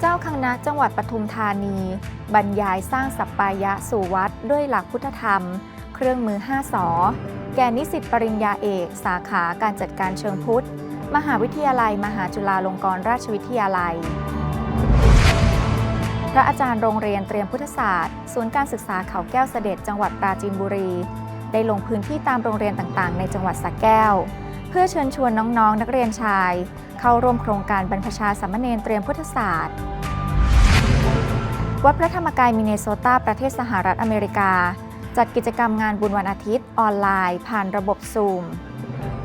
เจ้าคณะจังหวัดปทุมธานี บรรยายสร้างสัปปายะสู่วัดด้วยหลักพุทธธรรม เครื่องมือ 5 สอ แก่นิสิตปริญญาเอก สาขาการจัดการเชิงพุทธ มหาวิทยาลัย มหาจุฬาลงกรณราชวิทยาลัย พระอาจารย์โรงเรียนเตรียมพุทธศาสตร์ ศูนย์การศึกษาเขาแก้วเสด็จจังหวัดปราจีนบุรี ได้ลงพื้นที่ตามโรงเรียนต่างๆ ในจังหวัดสระแก้ว เพื่อเชิญชวนน้องๆนักเรียนชาย เข้าร่วมโครงการบรรพชาสามเณรเตรียมพุทธศาสตร์วัดพระธรรมกายมินเนโซตาประเทศสหรัฐอเมริกา จัดกิจกรรมงานบุญวันอาทิตย์ ออนไลน์ ผ่านระบบซูม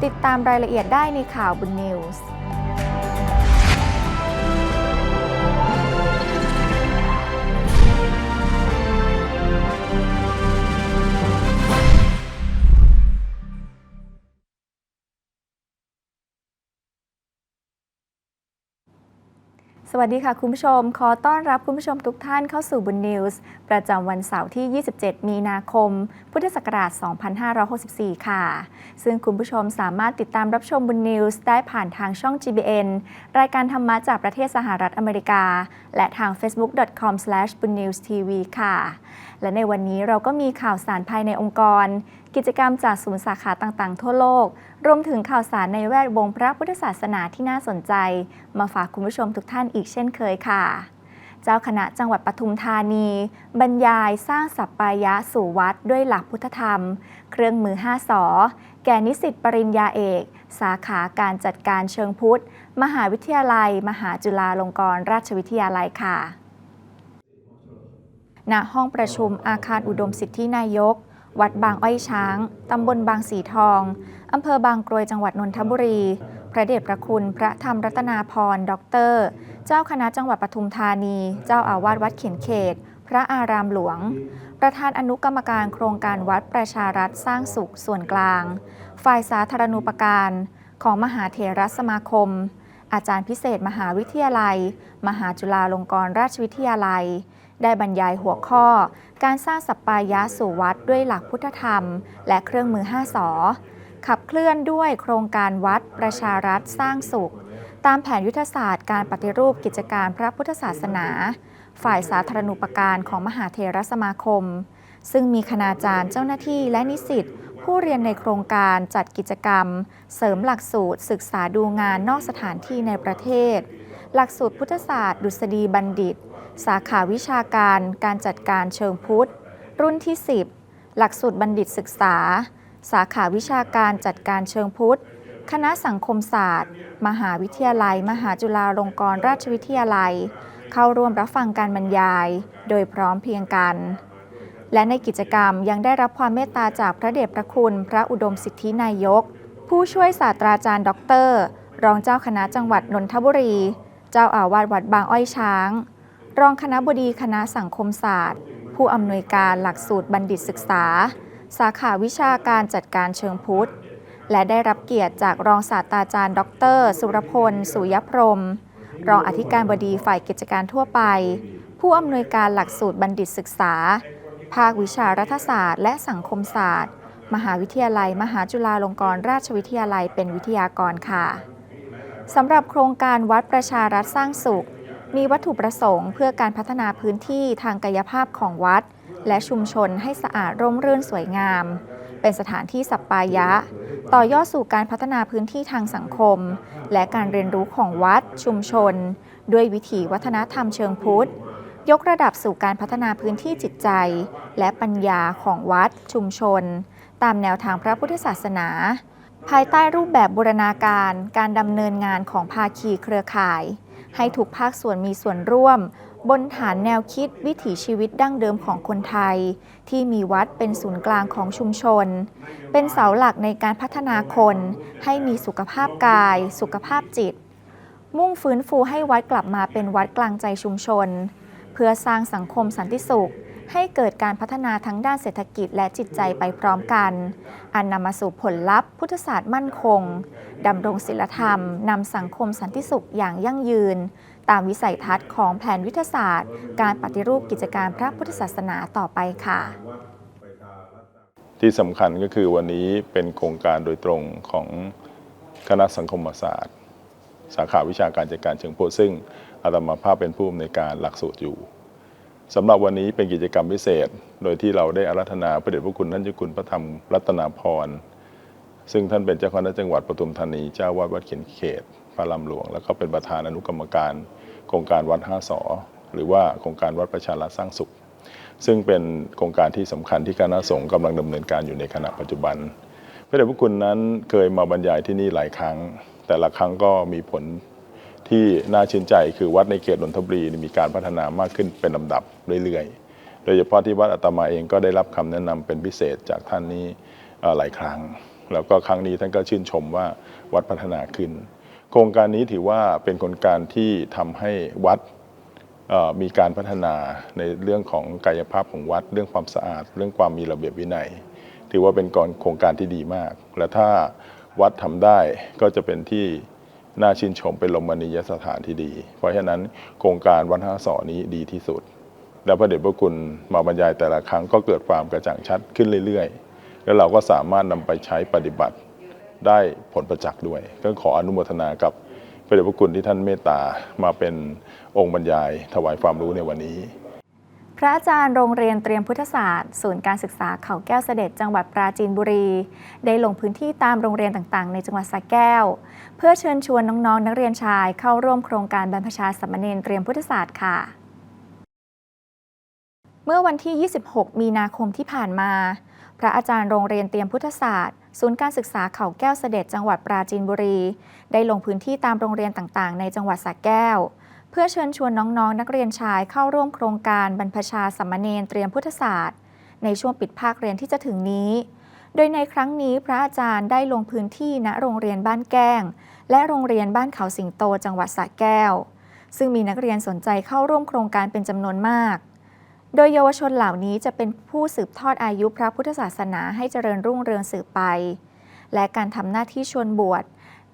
ติดตามรายละเอียดได้ในข่าวบุญนิวส์ สวัสดีค่ะคุณผู้ชม ขอต้อนรับคุณผู้ชมทุกท่านเข้าสู่บุญนิวส์ประจำวันเสาร์ที่ 27 มีนาคม พุทธศักราช 2564 ค่ะ ซึ่งคุณผู้ชมสามารถติดตามรับชมบุญนิวส์ได้ผ่านทางช่อง GBN รายการธรรมะจากประเทศสหรัฐอเมริกา และทาง facebook.com/bunnewstv ค่ะ และในวันนี้เราก็มีข่าวสารภายในองค์กร กิจกรรมจากศูนย์สาขาต่างๆ ทั่วโลก รวมถึงข่าวสารในแวดวงพระพุทธศาสนาที่น่าสนใจ มาฝากคุณผู้ชมทุกท่านอีกเช่นเคยค่ะ เจ้าคณะจังหวัดปทุมธานี บรรยายสร้างสัปปายะสู่วัดด้วยหลักพุทธธรรม เครื่องมือ5สอแก่นิสิตปริญญาเอก สาขาการจัดการเชิงพุทธ มหาวิทยาลัย มหาจุฬาลงกรณราชวิทยาลัยค่ะณห้องประชุมอาคารอุดมสิทธินายก วัดบางอ้อยช้าง ตำบลบางสีทอง อำเภอบางกรวยจังหวัดนนทบุรี พระเดชพระคุณพระธรรมรัตนาพรด็อกเตอร์ เจ้าคณะจังหวัดปทุมธานี เจ้าอาวาสวัดเขียนเขต พระอารามหลวง ประธานอนุกรรมการโครงการวัดประชารัฐสร้างสุขส่วนกลาง ฝ่ายสาธารณูปการ ของมหาเถรสมาคม อาจารย์พิเศษมหาวิทยาลัย มหาจุฬาลงกรณราชวิทยาลัย ได้บรรยายหัวข้อ การสร้างสัปปายะสู่วัดด้วยหลักพุทธธรรม และเครื่องมือ5สอขับเคลื่อนด้วยโครงการวัดประชารัฐสร้างสุข ตามแผนยุทธศาสตร์การปฏิรูปกิจการพระพุทธศาสนา ฝ่ายสาธารณูปการของมหาเทรสมาคม ซึ่งมีคณาจารย์เจ้าหน้าที่และนิสิตผู้เรียนในโครงการจัดกิจกรรม เสริมหลักสูตร ศึกษาดูงานนอกสถานที่ในประเทศ หลักสูตรพุทธศาสตร์ ดุษฎีบัณฑิต สาขาวิชาการการจัดการเชิงพุทธ รุ่นที่ 10 หลักสูตรบัณฑิตศึกษา สาขาวิชาการจัดการเชิงพุทธ คณะสังคมศาสตร์ มหาวิทยาลัย มหาจุฬาลงกรณราชวิทยาลัย เข้าร่วมรับฟังการบรรยาย โดยพร้อมเพียงกัน และในกิจกรรมยังได้รับความเมตตาจากพระเดชพระคุณ พระอุดมสิทธินายก ผู้ช่วยศาสตราจารย์ ดร รองเจ้าคณะจังหวัดนนทบุรี เจ้าอาวาสวัดบางอ้อยช้าง รองคณะบดีคณะสังคมศาสตร์ ผู้อำนวยการหลักสูตรบัณฑิตศึกษา สาขาวิชาการจัดการเชิงพุทธ และได้รับเกียรติจากรองศาสตราจารย์ ดร สุรพล สุยพรม รองอธิการบดีฝ่ายกิจการทั่วไป ผู้อำนวยการหลักสูตรบัณฑิตศึกษา ภาควิชารัฐศาสตร์ และสังคมศาสตร์ มหาวิทยาลัย มหาจุฬาลงกรณราชวิทยาลัยเป็นวิทยากรค่ะสำหรับโครงการวัดประชารัฐสร้างสุข มีวัตถุประสงค์เพื่อการพัฒนาพื้นที่ทางกายภาพของวัด และชุมชนให้สะอาดร่มรื่นสวยงาม เป็นสถานที่สัปปายะ ต่อยอดสู่การพัฒนาพื้นที่ทางสังคม และการเรียนรู้ของวัด ชุมชน ด้วยวิถีวัฒนธรรมเชิงพุทธ ยกระดับสู่การพัฒนาพื้นที่จิตใจ และปัญญาของวัด ชุมชน ตามแนวทางพระพุทธศาสนาภายใต้รูปแบบบูรณาการการดำเนินงานของภาคีเครือข่าย ให้ทุกภาคส่วนมีส่วนร่วม บนฐานแนวคิดวิถีชีวิตดั้งเดิมของคนไทย ที่มีวัดเป็นศูนย์กลางของชุมชน เป็นเสาหลักในการพัฒนาคน ให้มีสุขภาพกาย สุขภาพจิต มุ่งฟื้นฟูให้วัดกลับมาเป็นวัดกลางใจชุมชน เพื่อสร้างสังคมสันติสุข ให้เกิดการพัฒนาทั้งด้านเศรษฐกิจและจิตใจไปพร้อมกัน อันนำมาสู่ผลลัพธ์ พุทธศาสตร์มั่นคงดำรงศีลธรรมนำสังคมสันติสุขอย่างยั่งยืน ตามวิสัยทัศน์ของแผนวิทยาศาสตร์ การปฏิรูปกิจการพระพุทธศาสนาต่อไปค่ะ ที่สำคัญก็คือวันนี้เป็นโครงการโดยตรงของคณะสังคมศาสตร์ สาขาวิชาการจัดการเชิงโพสต์ซึ่งอาตมาภาพเป็นผู้อำนวยการหลักสูตรอยู่ สำหรับวันนี้เป็นกิจกรรมพิเศษ โดยที่เราได้อารัธนาพระเดชพระคุณท่านเจ้าคุณพระธรรมรัตนาพร ซึ่งท่านเป็นเจ้าคณะจังหวัดปทุมธานีเจ้าวาดวัดเขียนเขตพระลำหลวง แล้วก็เป็นประธานอนุกรรมการ โครงการวัดห้าสอหรือว่าโครงการวัดประชารัฐสร้างสุข ซึ่งเป็นโครงการที่สำคัญที่คณะสงฆ์กำลังดำเนินการอยู่ในขณะปัจจุบัน พระเดชพระคุณนั้นเคยมาบรรยายที่นี่หลายครั้ง แต่ละครั้งก็มีผล ที่น่าชื่นใจคือวัดในเขตนนทบุรีมีการพัฒนามากขึ้นเป็นลำดับเรื่อยๆ โดยเฉพาะที่วัดอาตมาเองก็ได้รับคำแนะนำเป็นพิเศษจากท่านนี้หลายครั้ง แล้วก็ครั้งนี้ท่านก็ชื่นชมว่าวัดพัฒนาขึ้น โครงการนี้ถือว่าเป็นโครงการที่ทำให้วัดมีการพัฒนาในเรื่องของกายภาพของวัด เรื่องความสะอาด เรื่องความมีระเบียบวินัย ถือว่าเป็นกรโครงการที่ดีมาก และถ้าวัดทำได้ก็จะเป็นที่ น่าชื่นชมเป็นลมณียสถานที่ดี เพราะฉะนั้นโครงการวัดห้าสอนี้ดีที่สุด และพระเดชพระคุณมาบรรยายแต่ละครั้งก็เกิดความกระจ่างชัดขึ้นเรื่อยๆ แล้วเราก็สามารถนำไปใช้ปฏิบัติได้ผลประจักษ์ด้วย ก็ขออนุโมทนากับพระเดชพระคุณที่ท่านเมตตามาเป็นองค์บรรยายถวายความรู้ในวันนี้ ระอาจารย์โรงเรียนเตรียมพุทธศาสตร์ ศูนย์การศึกษาเขาแก้วเสด็จจังหวัดปราจีนบุรี ได้ลงพื้นที่ตามโรงเรียนต่างๆ ในจังหวัดสระแก้ว เพื่อเชิญชวนน้องๆ นักเรียนชายเข้าร่วมโครงการบรรพชาสามเณรเตรียมพุทธศาสตร์ค่ะเมื่อวันที่ 26 มีนาคมที่ผ่านมา พระอาจารย์โรงเรียนเตรียมพุทธศาสตร์ ศูนย์การศึกษาเขาแก้วเสด็จจังหวัดปราจีนบุรี ได้ลงพื้นที่ตามโรงเรียนต่างๆ ในจังหวัดสระแก้ว เพื่อเชิญชวนน้องๆนักเรียนชายเข้าร่วมโครงการบรรพชาสามเณรเตรียมพุทธศาสตร์ ในช่วงปิดภาคเรียนที่จะถึงนี้ โดยในครั้งนี้พระอาจารย์ได้ลงพื้นที่ณโรงเรียนบ้านแก้ง และโรงเรียนบ้านเขาสิงโตจังหวัดสระแก้ว ซึ่งมีนักเรียนสนใจเข้าร่วมโครงการเป็นจำนวนมาก โดยเยาวชนเหล่านี้จะเป็นผู้สืบทอดอายุพระพุทธศาสนาให้เจริญรุ่งเรืองสืบไป และการทำหน้าที่ชวนบวช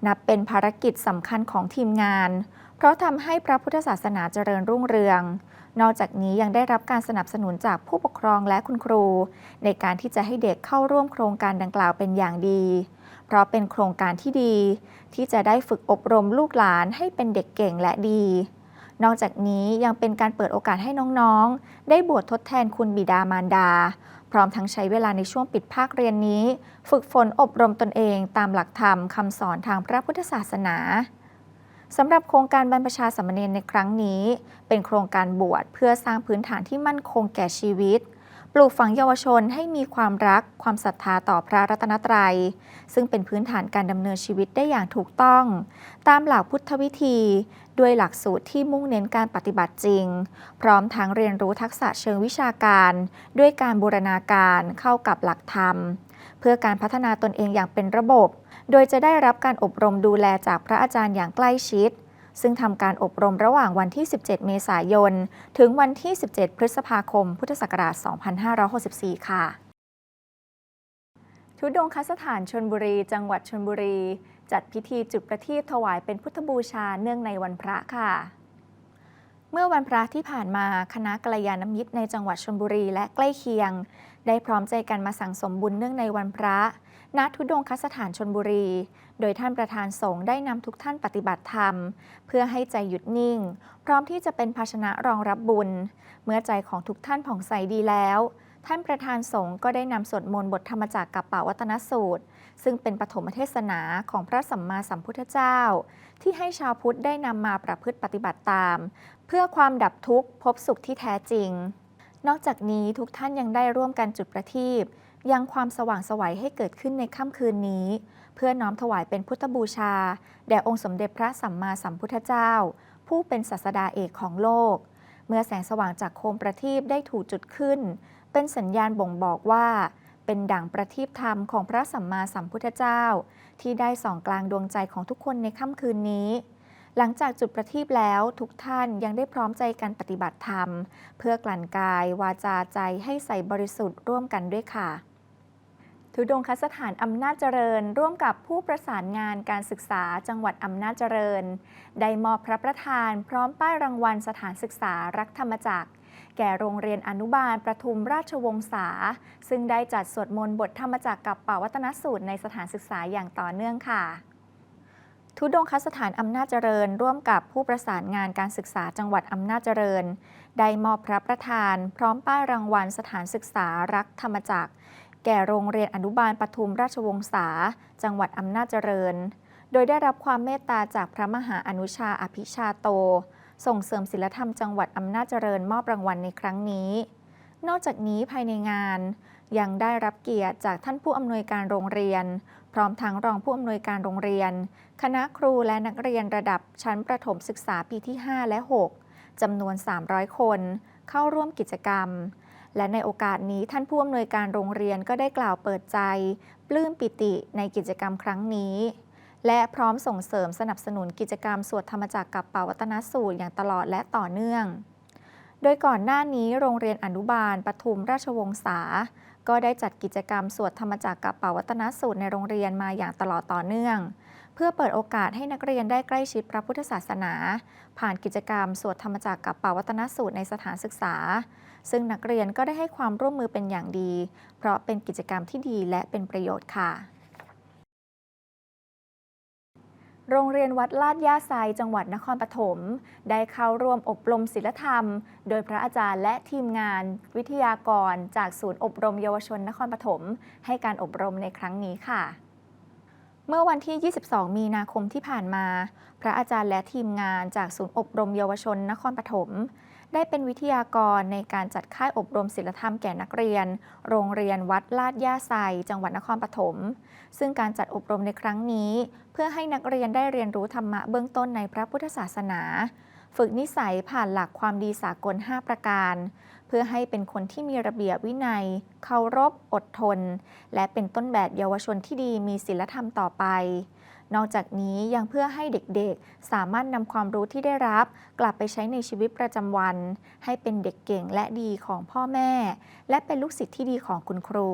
นับเป็นภารกิจสำคัญของทีมงาน เพราะทำให้พระพุทธศาสนาเจริญรุ่งเรือง นอกจากนี้ยังได้รับการสนับสนุนจากผู้ปกครองและคุณครู ในการที่จะให้เด็กเข้าร่วมโครงการดังกล่าวเป็นอย่างดี เพราะเป็นโครงการที่ดี ที่จะได้ฝึกอบรมลูกหลานให้เป็นเด็กเก่งและดี นอกจากนี้ยังเป็นการเปิดโอกาสให้น้องๆ ได้บวชทดแทนคุณบิดามารดา พร้อมทั้งใช้เวลาในช่วงปิดภาคเรียนนี้ ฝึกฝนอบรมตนเองตามหลักธรรมคำสอนทางพระพุทธศาสนา สำหรับโครงการบรรพชาสามเณรในครั้งนี้ เป็นโครงการบวชเพื่อสร้างพื้นฐานที่มั่นคงแก่ชีวิต ปลูกฝังเยาวชนให้มีความรัก ความศรัทธาต่อพระรัตนตรัย ซึ่งเป็นพื้นฐานการดำเนินชีวิตได้อย่างถูกต้อง ตามหลักพุทธวิธี ด้วยหลักสูตรที่มุ่งเน้นการปฏิบัติจริง พร้อมทั้งเรียนรู้ทักษะเชิงวิชาการ ด้วยการบูรณาการเข้ากับหลักธรรม เพื่อการพัฒนาตนเองอย่างเป็นระบบ โดยจะได้รับการอบรมดูแลจากพระอาจารย์อย่างใกล้ชิด ซึ่งทำการอบรมระหว่างวันที่ 17 เมษายน ถึงวันที่ 17 พฤษภาคม พุทธศักราช 2564 ค่ะ ทุดงคสถานชนบุรี จังหวัดชนบุรี จัดพิธีจุดประทีปถวายเป็นพุทธบูชาเนื่องในวันพระค่ะ เมื่อวันพระที่ผ่านมาคณะกัลยาณมิตรในจังหวัดชลบุรีและใกล้เคียง ได้พร้อมใจกันมาสั่งสมบุญเนื่องในวันพระณทุดงคสถานชนบุรี โดยท่านประธานสงฆ์ได้นำทุกท่านปฏิบัติธรรม เพื่อให้ใจหยุดนิ่ง พร้อมที่จะเป็นภาชนะรองรับบุญ เมื่อใจของทุกท่านผ่องใสดีแล้ว ท่านประธานสงฆ์ก็ได้นำสวดมนต์บทธรรมจักกับป่าวัตนสูตร ซึ่งเป็นปฐมเทศนาของพระสัมมาสัมพุทธเจ้า ที่ให้ชาวพุทธได้นำมาประพฤติปฏิบัติตาม เพื่อความดับทุกข์พบสุขที่แท้จริง นอกจากนี้ทุกท่านยังได้ร่วมกันจุดประทีปยังความสว่างสวัยให้เกิดขึ้นในค่ำคืนนี้ เพื่อน้อมถวายเป็นพุทธบูชา แด่องค์สมเด็จพระสัมมาสัมพุทธเจ้า ผู้เป็นศาสดาเอกของโลก เมื่อแสงสว่างจากโคมประทีปได้ถูกจุดขึ้น เป็นสัญญาณบ่งบอกว่า เป็นดั่งประทีปธรรมของพระสัมมาสัมพุทธเจ้า ที่ได้ส่องกลางดวงใจของทุกคนในค่ำคืนนี้ หลังจากจุดประทีปแล้วทุกท่านยังได้พร้อมใจกันปฏิบัติธรรม เพื่อกลั่นกายวาจาใจให้ใสบริสุทธิ์ร่วมกันด้วยค่ะทุดงคสถานอำนาจเจริญ ร่วมกับผู้ประสานงานการศึกษาจังหวัดอำนาจเจริญ ได้มอบพระประธานพร้อมป้ายรางวัลสถานศึกษารักธรรมจักร แก่โรงเรียนอนุบาลประทุมราชวงศาซึ่งได้จัดสวดมนต์บทธรรมจักรกับป่าวัตนสูตรในสถานศึกษาอย่างต่อเนื่องค่ะ ทุดงคสถานอำนาจเจริญ ร่วมกับผู้ประสานงานการศึกษาจังหวัดอำนาจเจริญ ได้มอบพระประธาน พร้อมป้ายรางวัลสถานศึกษารักธรรมจักร แก่โรงเรียนอนุบาลปทุมราชวงศาจังหวัดอำนาจเจริญ โดยได้รับความเมตตาจากพระมหาอนุชาอภิชาโต ส่งเสริมศิลธรรมจังหวัดอำนาจเจริญมอบรางวัลในครั้งนี้ นอกจากนี้ภายในงานยังได้รับเกียรติจากท่านผู้อำนวยการโรงเรียน ร้อมทั้งรองผู้อำนวยการโรงเรียน คณะครูและนักเรียนระดับชั้นประถมศึกษาปีที่ 5 และ 6จำนวน 300 คน เข้าร่วมกิจกรรม และในโอกาสนี้ท่านผู้อำนวยการโรงเรียนก็ได้กล่าวเปิดใจ ปลื้มปิติในกิจกรรมครั้งนี้ และพร้อมส่งเสริมสนับสนุนกิจกรรมสวดธรรมจักรกับเป่าวัตนสูตรอย่างตลอดและต่อเนื่อง โดยก่อนหน้านี้โรงเรียนอนุบาลปทุมราชวงศา ก็ได้จัดกิจกรรมสวดธรรมจักรกับเป่าวัตนสูตรในโรงเรียนมาอย่างตลอดต่อเนื่อง เพื่อเปิดโอกาสให้นักเรียนได้ใกล้ชิดพระพุทธศาสนา ผ่านกิจกรรมสวดธรรมจักรกับเป่าวัตนสูตรในสถานศึกษา ซึ่งนักเรียนก็ได้ให้ความร่วมมือเป็นอย่างดี เพราะเป็นกิจกรรมที่ดีและเป็นประโยชน์ค่ะ โรงเรียนวัดลาดย่าไซจังหวัดนครปฐม ได้เข้าร่วมอบรมศิลธรรม โดยพระอาจารย์และทีมงาน วิทยากร จากศูนย์อบรมเยาวชนนครปฐม ให้การอบรมในครั้งนี้ค่ะเมื่อวันที่ 22 มีนาคมที่ผ่านมา พระอาจารย์และทีมงานจากศูนย์อบรมเยาวชนนครปฐม ได้เป็นวิทยากรในการจัดค่ายอบรมศิลธรรมแก่นักเรียน โรงเรียนวัดลาดย่าไซ จังหวัดนครปฐม ซึ่งการจัดอบรมในครั้งนี้ เพื่อให้นักเรียนได้เรียนรู้ธรรมะเบื้องต้นในพระพุทธศาสนา ฝึกนิสัยผ่านหลักความดีสากล 5 ประการ เพื่อให้เป็นคนที่มีระเบียบวินัย เคารพ อดทน และเป็นต้นแบบเยาวชนที่ดีมีศีลธรรมต่อไป นอกจากนี้ยังเพื่อให้เด็กๆ สามารถนำความรู้ที่ได้รับ กลับไปใช้ในชีวิตประจำวัน ให้เป็นเด็กเก่งและดีของพ่อแม่ และเป็นลูกศิษย์ที่ดีของคุณครู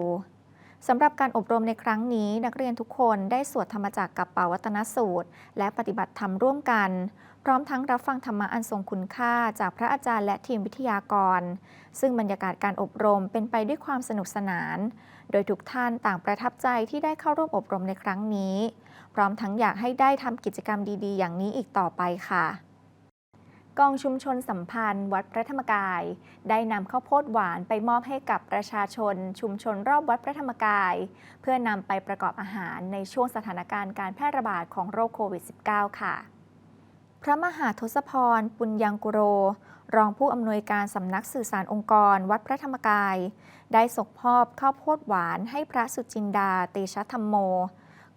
สำหรับการอบรมในครั้งนี้ นักเรียนทุกคนได้สวดธรรมจักรกับเป่าวัตนสูตร และปฏิบัติธรรมร่วมกัน พร้อมทั้งรับฟังธรรมะอันทรงคุณค่าจากพระอาจารย์และทีมวิทยากร ซึ่งบรรยากาศการอบรมเป็นไปด้วยความสนุกสนาน โดยทุกท่านต่างประทับใจที่ได้เข้าร่วมอบรมในครั้งนี้ พร้อมทั้งอยากให้ได้ทำกิจกรรมดีๆ อย่างนี้อีกต่อไปค่ะกองชุมชนสัมพันธ์ วัดพระธรรมกาย ได้นำข้าวโพดหวานไปมอบให้กับประชาชน ชุมชนรอบวัดพระธรรมกาย เพื่อนำไปประกอบอาหารในช่วงสถานการณ์การแพร่ระบาดของโรคโควิด -19 ค่ะ พระมหาทศพร ปุญยังกุโร รองผู้อำนวยการสำนักสื่อสารองค์กร วัดพระธรรมกาย ได้ส่งมอบข้าวโพดหวานให้พระสุจินดาเตชะธรรมโม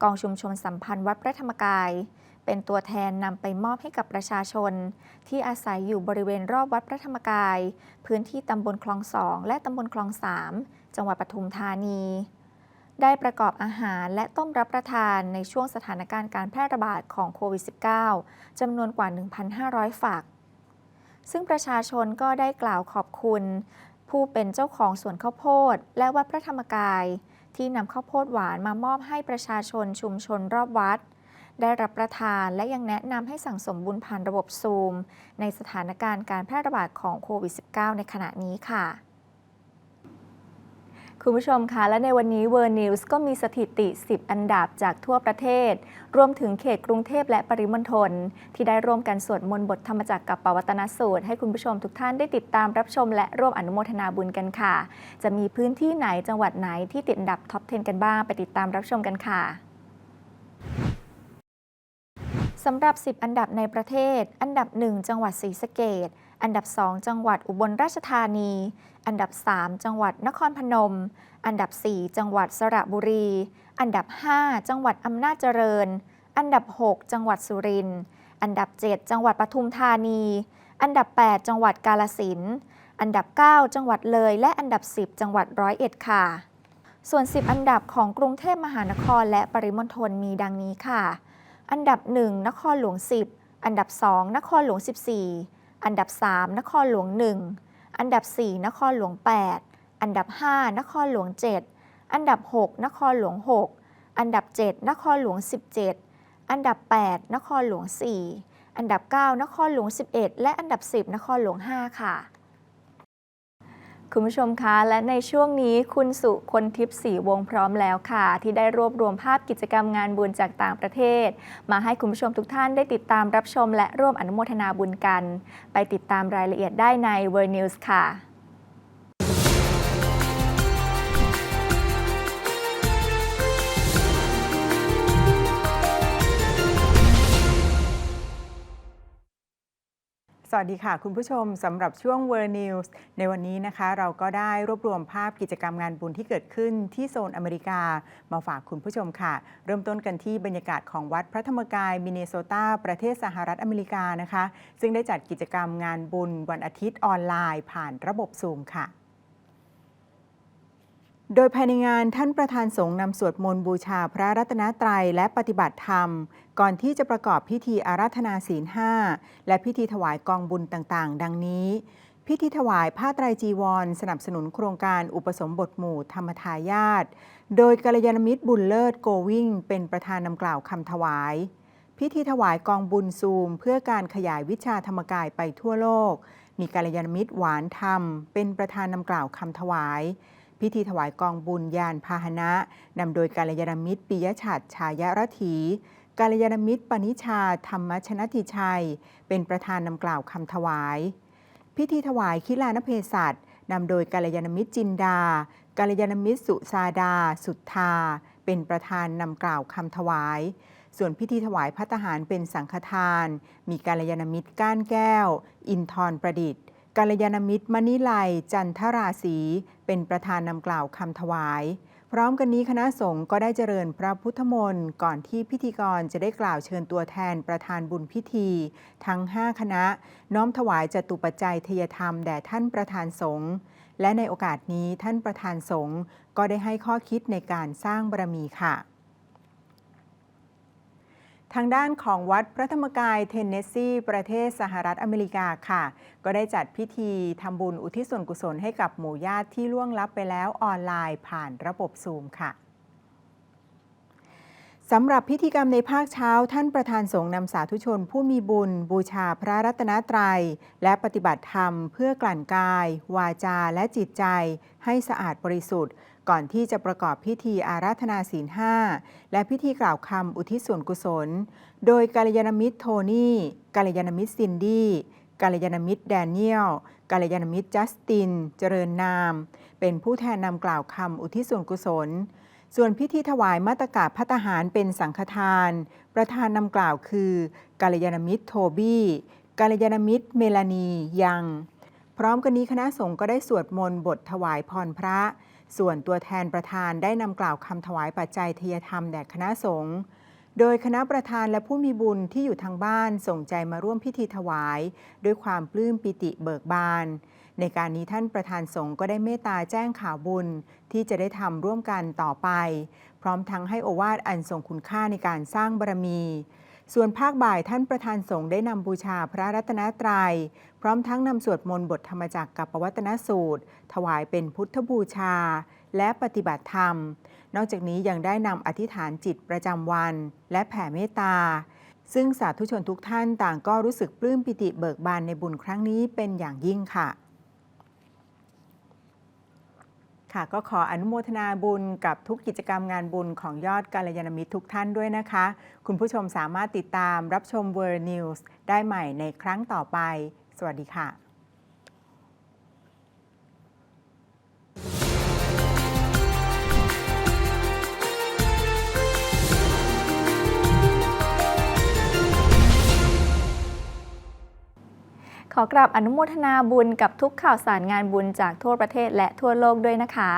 กองชุมชนสัมพันธ์วัดพระธรรมกาย เป็นตัวแทนนำไปมอบให้กับประชาชน ที่อาศัยอยู่บริเวณรอบวัดพระธรรมกาย พื้นที่ตำบลคลองสองและตำบลคลองสามจังหวัดปทุมธานี ได้ประกอบอาหารและต้มรับประทานในช่วงสถานการณ์การแพร่ระบาดของโควิด -19 จำนวนกว่า 1,500ฝักซึ่งประชาชนก็ได้กล่าวขอบคุณ ผู้เป็นเจ้าของสวนข้าวโพด และวัดพระธรรมกาย ที่นำข้าวโพดหวานมามอบให้ประชาชนชุมชนรอบวัด ได้รับประทานและยังแนะนำให้สั่งสมบุญผ่านระบบซูม ในสถานการณ์การแพร่ระบาดของโควิด -19 ในขณะนี้ค่ะ คุณผู้ชมคะและในวันนี้ World News ก็มีสถิติ 10 อันดับจากทั่วประเทศ รวมถึงเขตกรุงเทพและปริมณฑลที่ได้ร่วมกันสวดมนต์บทธรรมจักรกับปวัตนสูตร ให้คุณผู้ชมทุกท่านได้ติดตามรับชม และร่วมอนุโมทนาบุญกันค่ะ จะมีพื้นที่ไหนจังหวัดไหนที่ติดอันดับท็อป 10 กันบ้างไปติดตามรับชมกันค่ะสำหรับ 10 อันดับในประเทศ อันดับ 1 จังหวัดศรีสะเกด อันดับ 2 จังหวัดอุบลราชธานี อันดับ 3 จังหวัดนครพนม อันดับ 4 จังหวัดสระบุรี อันดับ 5 จังหวัดอำนาจเจริญ อันดับ 6 จังหวัดสุรินทร์ อันดับ 7 จังหวัดปทุมธานี อันดับ 8 จังหวัดกาลสิน อันดับ 9 จังหวัดเลย และอันดับ 10 จังหวัดร้อยเอ็ดค่ะ ส่วน 10 อันดับของกรุงเทพมหานครและปริมณฑลมีดังนี้ค่ะ อันดับ 1 นครหลวง 10 อันดับ 2 นครหลวง 14 อันดับ 3 นครหลวง 1 อันดับ 4 นครหลวง 8 อันดับ 5 นครหลวง 7 อันดับ 6 นครหลวง 6 อันดับ 7 นครหลวง 17 อันดับ 8 นครหลวง 4 อันดับ 9 นครหลวง 11 และอันดับ 10 นครหลวง 5 ค่ะ คุณผู้ชมคะและในช่วงนี้คุณสุคนทิพย์สีวงพร้อมแล้วค่ะ ที่ได้รวบรวมภาพกิจกรรมงานบุญจากต่างประเทศ มาให้คุณผู้ชมทุกท่านได้ติดตามรับชม และร่วมอนุโมทนาบุญกัน ไปติดตามรายละเอียดได้ใน World News ค่ะ วัสดีค่ะ คุณผู้ชมสำหรับช่วง World News ในวันนี้นะคะ เราก็ได้รวบรวมภาพกิจกรรมงานบุญที่เกิดขึ้นที่โซนอเมริกา มาฝากคุณผู้ชมค่ะ เริ่มต้นกันที่บรรยากาศของวัดพระธรรมกายมินเนโซตาประเทศสหรัฐอเมริกานะคะ ซึ่งได้จัดกิจกรรมงานบุญวันอาทิตย์ออนไลน์ ผ่านระบบซูมค่ะ โดยภายในงานท่านประธานสงฆ์นำสวดมนต์บูชาพระรัตนตรัยและปฏิบัติธรรม ก่อนที่จะประกอบพิธีอาราธนาศีลห้าและพิธีถวายกองบุญต่างๆ ดังนี้ พิธีถวายผ้าไตรจีวร สนับสนุนโครงการอุปสมบทหมู่ธรรมทายาทโดยกัลยาณมิตรบุญเลิศโกวิ่ง เป็นประธานนำกล่าวคำถวาย พิธีถวายกองบุญซูม เพื่อการขยายวิชาธรรมกายไปทั่วโลก มีกัลยาณมิตรหวานธรรม เป็นประธานนำกล่าวคำถวาย พิธีถวายกองบุญยานพาหนะนำโดยกาลยานมิตรปิยฉัตรชายรถีกาลยานมิตรปณิชาธรรมชนติชัย เป็นประธานนำกล่าวคำถวาย พิธีถวายคิลานเพศัตนำโดยกาลยานมิตรจินดากาลยานมิตรสุซาดา สุทธา เป็นประธานนำกล่าวคำถวาย ส่วนพิธีถวายพัตตาหารเป็นสังฆทาน มีกาลยานมิตรก้านแก้ว อินทรประดิษฐ์ กาลยานมิตรมณิไลจันทราศีเป็นประธานนำกล่าวคำถวาย พร้อมกันนี้คณะสงฆ์ก็ได้เจริญพระพุทธมนต์ก่อนที่พิธีกรจะได้กล่าวเชิญตัวแทนประธานบุญพิธี ทั้ง 5 คณะ น้อมถวายจตุปัจจัยเทยธรรมแด่ท่านประธานสงฆ์และในโอกาสนี้ท่านประธานสงฆ์ก็ได้ให้ข้อคิดในการสร้างบารมีค่ะ ทางด้านของวัดพระธรรมกายเทนเนสซีประเทศสหรัฐอเมริกาค่ะ ก็ได้จัดพิธีทำบุญอุทิศส่วนกุศลให้กับหมู่ญาติที่ล่วงลับไปแล้วออนไลน์ผ่านระบบซูมค่ะสำหรับพิธีกรรมในภาคเช้า ท่านประธานสงฆ์นำสาธุชน ผู้มีบุญ บูชาพระรัตนตรัย และปฏิบัติธรรม เพื่อกลั่นกาย วาจาและจิตใจ ให้สะอาดบริสุทธิ์ ก่อนที่จะประกอบพิธีอาราธนาศีลห้าและพิธีกล่าวคำอุทิศส่วนกุศล โดยกาลยานมิตรโทนี่กาลยานมิตรซินดี้กาลยานมิตรแดเนียลกาลยานมิตรจัสติน เจริญนาม เป็นผู้แทนนำกล่าวคำอุทิศส่วนกุศล ส่วนพิธีถวายมาตรกาพัตหารเป็นสังฆทาน ประธานนำกล่าวคือกาลยานมิตรโทบี้กาลยานมิตรเมลานียัง พร้อมกันนี้คณะสงฆ์ก็ได้สวดมนต์บทถวายพรพระ ส่วนตัวแทนประธานได้นำกล่าวคำถวายปัจจัยเทยธรรมแด่คณะสงฆ์โดยคณะประธานและผู้มีบุญที่อยู่ทางบ้านส่งใจมาร่วมพิธีถวาย ด้วยความปลื้มปิติเบิกบาน ในการนี้ท่านประธานสงฆ์ก็ได้เมตตาแจ้งข่าวบุญที่จะได้ทำร่วมกันต่อไป พร้อมทั้งให้โอวาทอันทรงคุณค่าในการสร้างบารมี ส่วนภาคบ่ายท่านประธานสงฆ์ได้นำบูชาพระรัตนตรัย พร้อมทั้งนำสวดมนต์บทธรรมจักรกับปวัตนสูตร ถวายเป็นพุทธบูชา และปฏิบัติธรรม นอกจากนี้ยังได้นำอธิษฐานจิตประจำวัน และแผ่เมตตา ซึ่งสาธุชนทุกท่านต่างก็รู้สึกปลื้มปิติเบิกบานในบุญครั้งนี้เป็นอย่างยิ่งค่ะ ค่ะ ก็ขออนุโมทนาบุญกับทุกกิจกรรมงานบุญของยอดกาลยานมิตรทุกท่านด้วยนะคะ คุณผู้ชมสามารถติดตามรับชม World News ได้ใหม่ในครั้งต่อไป สวัสดีค่ะ ขอกราบอนุโมทนาบุญกับทุกข่าวสารงานบุญจากทั่วประเทศและทั่วโลกด้วยนะคะ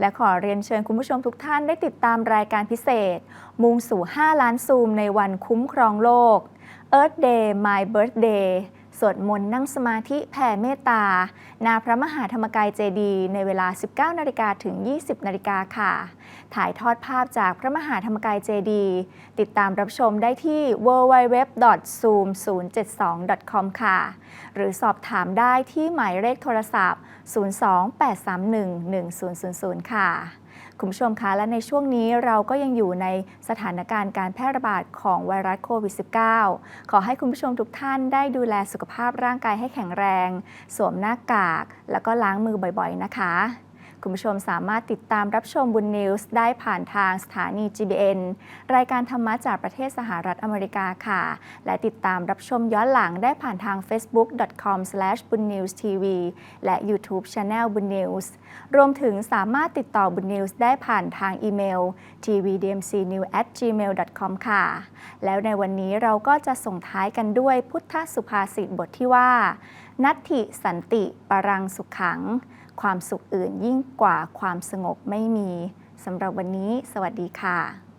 และขอเรียนเชิญคุณผู้ชมทุกท่านได้ติดตามรายการพิเศษ มุ่งสู่ 5 ล้านซูมในวันคุ้มครองโลก Earth Day My Birthday สวดมนต์นั่งสมาธิแผ่เมตตา นาพระมหาธรรมกายเจดีย์ในเวลา 19นาฬิกาถึง 20นาฬิกาค่ะ ถ่ายทอดภาพจากพระมหาธรรมกายเจดีย์ติดตามรับชมได้ที่ www.zoom072.com ค่ะ หรือสอบถามได้ที่หมายเลขโทรศัพท์ 028311000 ค่ะ คุณผู้ชมคะและในช่วงนี้เราก็ยังอยู่ในสถานการณ์การแพร่ระบาดของไวรัสโควิด -19 ขอให้คุณผู้ชมทุกท่านได้ดูแลสุขภาพร่างกายให้แข็งแรง สวมหน้ากาก แล้วก็ล้างมือบ่อยๆ นะคะ คุณผู้ชมสามารถติดตามรับชมบุญนิวส์ได้ผ่านทางสถานี GBN รายการธรรมะจากประเทศสหรัฐอเมริกาค่ะ และติดตามรับชมย้อนหลังได้ผ่านทาง facebook.com/bunnewstv และ YouTube Channel บุญนิวส์รวมถึงสามารถติดต่อบุญนิวส์ได้ผ่านทางอีเมล tvdmcnew@gmail.com ค่ะ แล้วในวันนี้เราก็จะส่งท้ายกันด้วยพุทธสุภาษิตบทที่ว่า นัตถิสันติปรังสุขขัง ความสุขอื่นยิ่งกว่าความสงบไม่มีสำหรับวันนี้ สวัสดีค่ะ